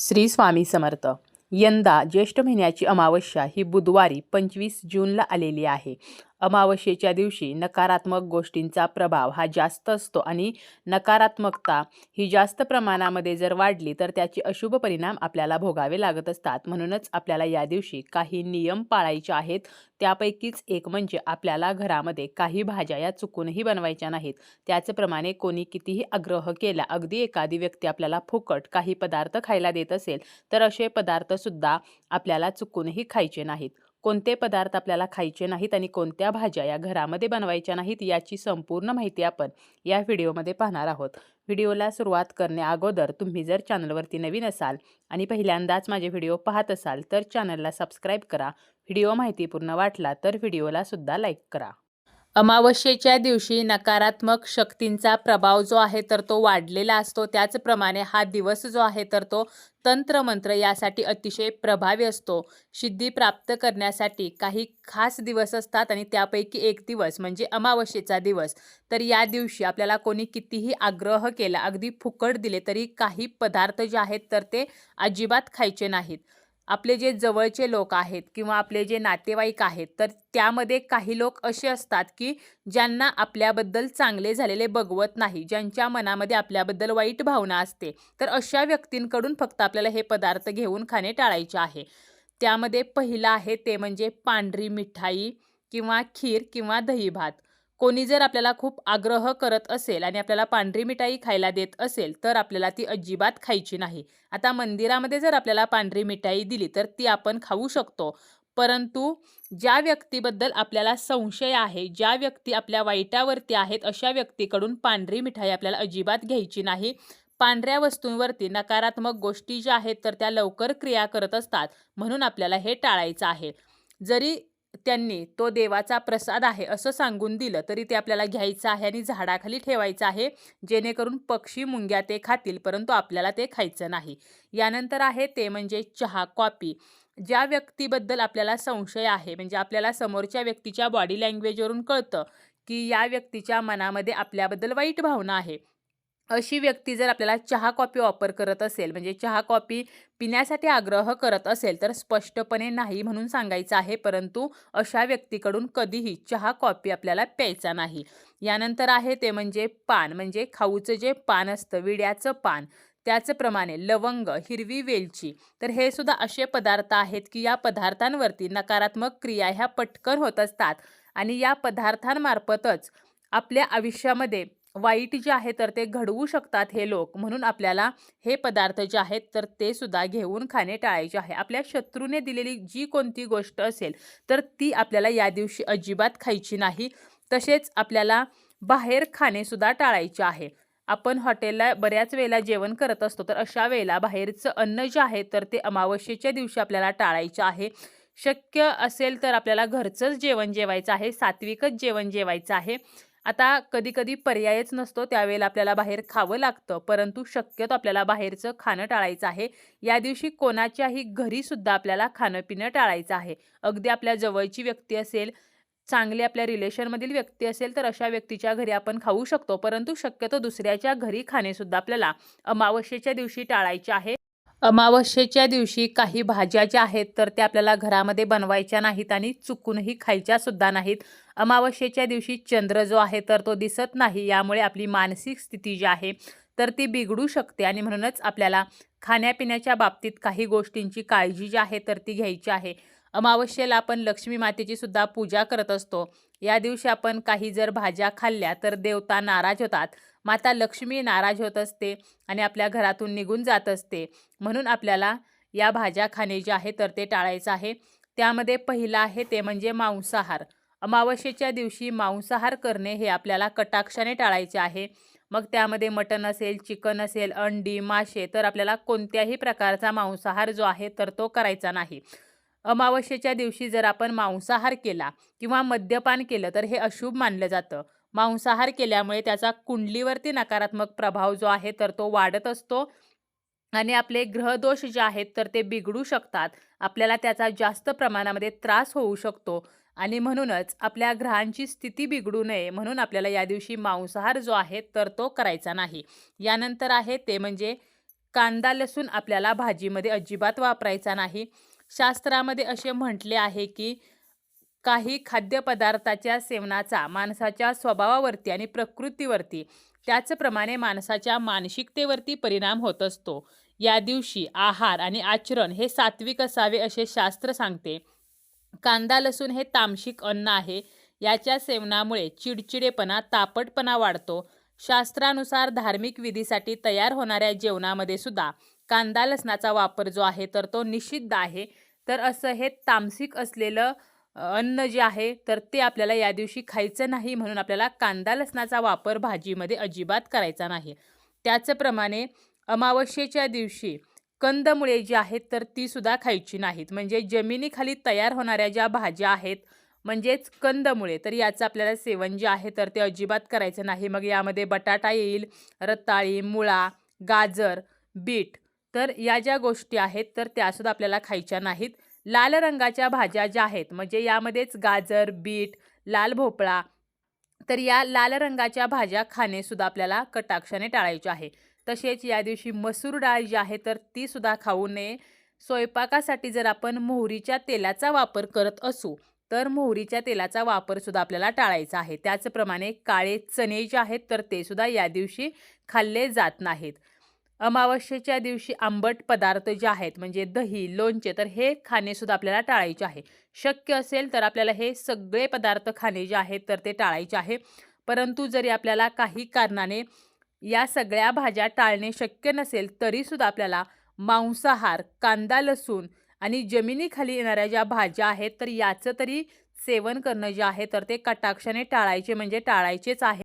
श्री स्वामी समर्थ. यंदा ज्येष्ठ महिन्याची अमावस्या ही बुधवारी पंचवीस जूनला आलेली आहे. अमावस्येच्या दिवशी नकारात्मक गोष्टींचा प्रभाव हा जास्त असतो आणि नकारात्मकता ही जास्त प्रमाणामध्ये जर वाढली तर त्याचे अशुभ परिणाम आपल्याला भोगावे लागत असतात. म्हणूनच आपल्याला या दिवशी काही नियम पाळायचे आहेत. त्यापैकीच एक म्हणजे आपल्याला घरामध्ये काही भाज्या या चुकूनही बनवायच्या नाहीत. त्याचप्रमाणे कोणी कितीही आग्रह केला अगदी एखादी व्यक्ती आपल्याला फुकट काही पदार्थ खायला देत असेल तर असे पदार्थसुद्धा आपल्याला चुकूनही खायचे नाहीत. कोणते पदार्थ आपल्याला खायचे नाहीत आणि कोणत्या भाज्या या घरामध्ये बनवायच्या नाहीत याची संपूर्ण माहिती आपण या व्हिडिओमध्ये पाहणार आहोत. व्हिडिओला सुरुवात करण्या अगोदर तुम्ही जर चॅनलवरती नवीन असाल आणि पहिल्यांदाच माझे व्हिडिओ पाहत असाल तर चॅनलला सबस्क्राईब करा. व्हिडिओ माहितीपूर्ण वाटला तर व्हिडिओला सुद्धा लाईक करा. अमावस्येच्या दिवशी नकारात्मक शक्तींचा प्रभाव जो आहे तर तो वाढलेला असतो. त्याचप्रमाणे हा दिवस जो आहे तर तो तंत्रमंत्र यासाठी अतिशय प्रभावी असतो. सिद्धी प्राप्त करण्यासाठी काही खास दिवस असतात आणि त्यापैकी एक दिवस म्हणजे अमावस्येचा दिवस. तर या दिवशी आपल्याला कोणी कितीही आग्रह केला अगदी फुकट दिले तरी काही पदार्थ जे आहेत तर ते अजिबात खायचे नाहीत. आपले जे जवळचे लोक आहेत किंवा आपले जे नातेवाईक आहेत तर त्यामध्ये काही लोक असे असतात की ज्यांना आपल्याबद्दल चांगले झालेले बघवत नाही ज्यांच्या मनामध्ये आपल्याबद्दल वाईट भावना असते. तर अशा व्यक्तींकडून फक्त आपल्याला हे पदार्थ घेऊन खाणे टाळायचे आहे. त्यामध्ये पहिलं आहे ते म्हणजे पांढरी मिठाई किंवा खीर किंवा दही भात कोणी जर आपल्याला खूप आग्रह करत असेल आणि आपल्याला पांढरी मिठाई खायला देत असेल तर आपल्याला ती अजिबात खायची नाही. आता मंदिरामध्ये जर आपल्याला पांढरी मिठाई दिली तर ती आपण खाऊ शकतो. परंतु ज्या व्यक्तीबद्दल आपल्याला संशय आहे ज्या व्यक्ती आपल्या वाईटावरती आहेत अशा व्यक्तीकडून पांढरी मिठाई आपल्याला अजिबात घ्यायची नाही. पांढऱ्या वस्तूंवरती नकारात्मक गोष्टी ज्या आहेत तर त्या लवकर क्रिया करत असतात. म्हणून आपल्याला हे टाळायचं आहे. जरी त्यांनी तो देवाचा प्रसाद आहे असं सांगून दिलं. तरी ते आपल्याला घ्यायचं आहे आणि झाडाखाली ठेवायचं आहे जेणेकरून पक्षी मुंग्या ते खातील परंतु आपल्याला ते खायचं नाही. यानंतर आहे ते म्हणजे चहा कॉपी ज्या व्यक्तीबद्दल आपल्याला संशय आहे म्हणजे आपल्याला समोरच्या व्यक्तीच्या बॉडी लँग्वेजवरून कळतं की या व्यक्तीच्या मनामध्ये आपल्याबद्दल वाईट भावना आहे. अशी व्यक्ती जर आपल्याला चहा कॉफी ऑफर करत असेल म्हणजे चहा कॉफी पिण्यासाठी आग्रह करत असेल तर स्पष्टपणे नाही म्हणून सांगायचं आहे. परंतु अशा व्यक्तीकडून कधीही चहा कॉफी आपल्याला प्यायचा नाही. यानंतर आहे ते म्हणजे पान म्हणजे खाऊचं जे पान असतं विड्याचं पान त्याचप्रमाणे लवंग हिरवी वेलची. तर हे सुद्धा असे पदार्थ आहेत की या पदार्थांवरती नकारात्मक क्रिया ह्या पटकन होत असतात आणि या पदार्थांमार्फतच आपल्या आयुष्यामध्ये वाईट जे आहे तर ते घडवू शकतात हे लोक. म्हणून आपल्याला हे पदार्थ जे आहेत तर ते सुद्धा घेऊन खाणे टाळायचे आहे. आपल्या शत्रूने दिलेली जी कोणती गोष्ट असेल तर ती आपल्याला या दिवशी अजिबात खायची नाही. तसेच आपल्याला बाहेर खाणेसुद्धा टाळायचे आहे. आपण हॉटेलला बऱ्याच वेळेला जेवण करत असतो तर अशा वेळेला बाहेरचं अन्न जे आहे तर ते अमावस्येच्या दिवशी आपल्याला टाळायचं आहे. शक्य असेल तर आपल्याला घरचंच जेवण जेवायचं आहे सात्विकच जेवण जेवायचं आहे. आता कधी कधी पर्यायच नसतो त्यावेळेला आपल्याला बाहेर खावं लागतं परंतु शक्यतो आपल्याला बाहेरचं खाणं टाळायचं आहे. या दिवशी कोणाच्याही घरीसुद्धा आपल्याला खाणं पिणं टाळायचं आहे. अगदी आपल्या जवळची व्यक्ती असेल चांगली आपल्या रिलेशनमधील व्यक्ती असेल तर अशा व्यक्तीच्या घरी आपण खाऊ शकतो परंतु शक्यतो दुसऱ्याच्या घरी खाणेसुद्धा आपल्याला अमावस्येच्या दिवशी टाळायचे आहे. अमावस्येच्या दिवशी काही भाज्या ज्या आहेत तर त्या आपल्याला घरामध्ये बनवायच्या नाहीत आणि चुकूनही खायच्या सुद्धा नाहीत. अमावस्येच्या दिवशी चंद्र जो आहे तर तो दिसत नाही यामुळे आपली मानसिक स्थिती जी आहे तर ती बिघडू शकते. आणि म्हणूनच आपल्याला खाण्यापिण्याच्या बाबतीत काही गोष्टींची काळजी जी आहे तर ती घ्यायची आहे. अमावस्येला आपण लक्ष्मी मातेची सुद्धा पूजा करत असतो. या दिवशी आपण काही जर भाज्या खाल्ल्या तर देवता नाराज होतात. माता लक्ष्मी नाराज होत असते आणि आपल्या घरातून निघून जात असते. म्हणून आपल्याला या भाज्या खाणे जे आहे तर ते टाळायचं आहे. त्यामध्ये पहिलं आहे ते म्हणजे मांसाहार. अमावस्येच्या दिवशी मांसाहार करणे हे आपल्याला कटाक्षाने टाळायचे आहे. मग त्यामध्ये मटण असेल चिकन असेल अंडी मासे तर आपल्याला कोणत्याही प्रकारचा मांसाहार जो आहे तर तो करायचा नाही. अमावस्येच्या दिवशी जर आपण मांसाहार केला किंवा मद्यपान केलं तर हे अशुभ मानलं जातं. मांसाहार केल्यामुळे त्याचा कुंडलीवरती नकारात्मक प्रभाव जो आहे तर तो वाढत असतो आणि आपले ग्रहदोष जे आहेत तर ते बिघडू शकतात. आपल्याला त्याचा जास्त प्रमाणामध्ये त्रास होऊ शकतो. आणि म्हणूनच आपल्या ग्रहांची स्थिती बिघडू नये म्हणून आपल्याला या दिवशी मांसाहार जो आहे तर तो करायचा नाही. यानंतर आहे ते म्हणजे कांदा लसूण आपल्याला भाजीमध्ये अजिबात वापरायचा नाही. शास्त्रामध्ये असे म्हटले आहे की काही खाद्यपदार्थाच्या सेवनाचा माणसाच्या स्वभावावरती आणि प्रकृतीवरती त्याचप्रमाणे माणसाच्या मानसिकतेवरती परिणाम होत असतो. या दिवशी आहार आणि आचरण हे सात्विक असावे असे शास्त्र सांगते. कांदा लसूण हे तामसिक अन्न आहे. याच्या सेवनामुळे चिडचिडेपणा तापटपणा वाढतो. शास्त्रानुसार धार्मिक विधीसाठी तयार होणाऱ्या जेवणामध्ये सुद्धा कांदा लसणाचा वापर जो आहे तर तो निषिद्ध आहे. तर असं हे तामसिक असलेलं अन्न जे आहे तर ते आपल्याला या दिवशी खायचं नाही म्हणून आपल्याला कांदा लसणाचा वापर भाजीमध्ये अजिबात करायचा नाही. त्याचप्रमाणे अमावस्येच्या दिवशी कंदमुळे जी आहेत तर ती सुद्धा खायची नाहीत. म्हणजे जमिनीखाली तयार होणाऱ्या ज्या भाज्या आहेत म्हणजेच कंदमुळे तर याचं आपल्याला सेवन जे आहे तर ते अजिबात करायचं नाही. मग यामध्ये बटाटा येईल रताळी मुळा गाजर बीट तर या ज्या गोष्टी आहेत तर त्यासुद्धा आपल्याला खायच्या नाहीत. लाल रंगाच्या भाज्या ज्या आहेत म्हणजे यामध्येच गाजर बीट लाल भोपळा तर या लाल रंगाच्या भाज्या खाणेसुद्धा आपल्याला कटाक्षाने टाळायचे आहे. तसेच या दिवशी मसूर डाळ जी आहे तर ती सुद्धा खाऊ नये. स्वयंपाकासाठी जर आपण मोहरीच्या तेलाचा वापर करत असू तर मोहरीच्या तेलाचा वापर सुद्धा आपल्याला टाळायचा आहे. त्याचप्रमाणे काळे चणे जे आहेत तर ते सुद्धा या दिवशी खाल्ले जात नाहीत. अमावस्येच्या दिवशी आंबट पदार्थ जे आहेत म्हणजे दही लोणचे तर हे खाणेसुद्धा आपल्याला टाळायचे आहे. शक्य असेल तर आपल्याला हे सगळे पदार्थ खाणे जे आहेत तर ते टाळायचे आहे. परंतु जरी आपल्याला काही कारणाने या सगळ्या भाज्या टाळणे शक्य नसेल तरीसुद्धा आपल्याला मांसाहार कांदा लसूण आणि जमिनीखाली येणाऱ्या ज्या भाज्या आहेत तर याचं तरी सेवन करणं जे आहे तर ते कटाक्षाने टाळायचे म्हणजे टाळायचेच आहे.